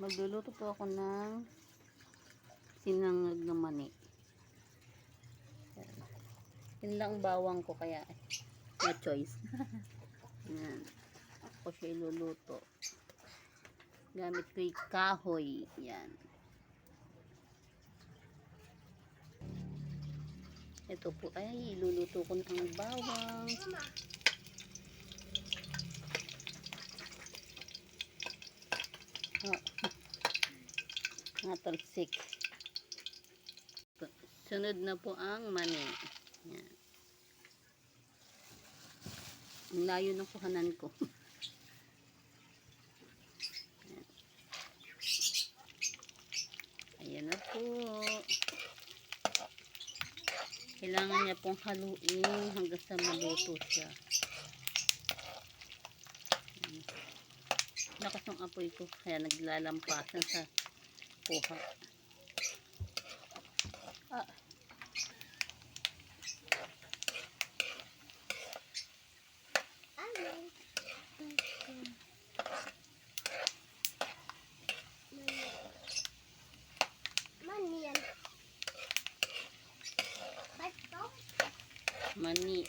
Magluluto po ako ng sinangag na mani. Yun lang ang bawang ko kaya no choice. Yan. Ako siya iluluto. Gamit ko yung kahoy. Yan. Ito po ay iluluto ko ng bawang. Talsik. Sunod na po ang mani. Yan. Ang layo ng kuhanan ko. Yan. Ayan na po. Kailangan niya pong haluin hanggang sa maluto siya. Lakas ng apoy ko kaya naglalampasan sa ปูเขามันนี่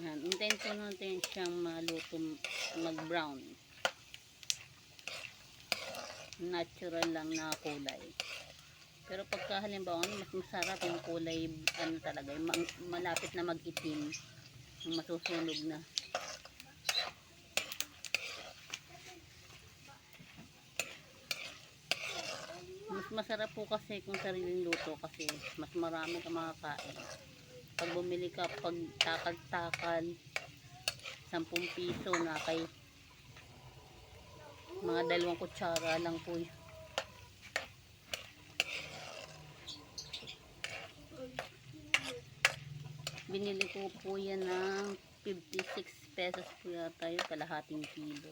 Yan, hintayin po natin siyang maluto, mag-brown. Natural lang na kulay. Pero pagka halimbawa, mas masarap yung kulay, ano talaga, yung ma- malapit na mag-itim, yung masusunog na. Mas masarap po kasi kung sariling luto kasi mas marami ka makakain. Pag bumili ka, pag takal-takal, 10 piso na kay mga dalawang kutsara lang po yun. Binili ko po yan ng 56 pesos po yata yun, kalahating kilo.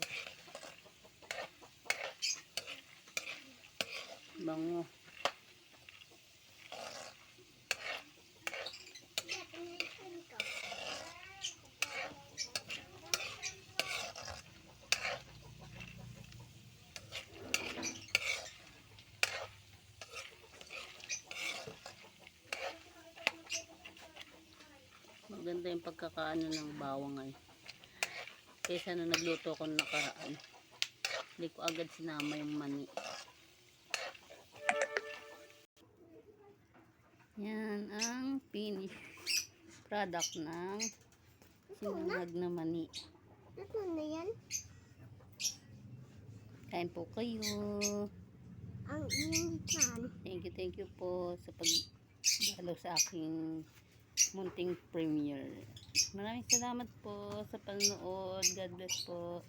Bango. Maganda yung pagkakaano ng bawang ay. Kaysa nung nagluto ko nakaraan. Hindi ko agad sinama yung mani. Yan ang finish product ng sinangag na mani. Ano na yan? Kain po kayo. Ang initan. Thank you, thank you po sa pagdalo sa aking munting premiere. Maraming salamat po sa panonood. God bless po.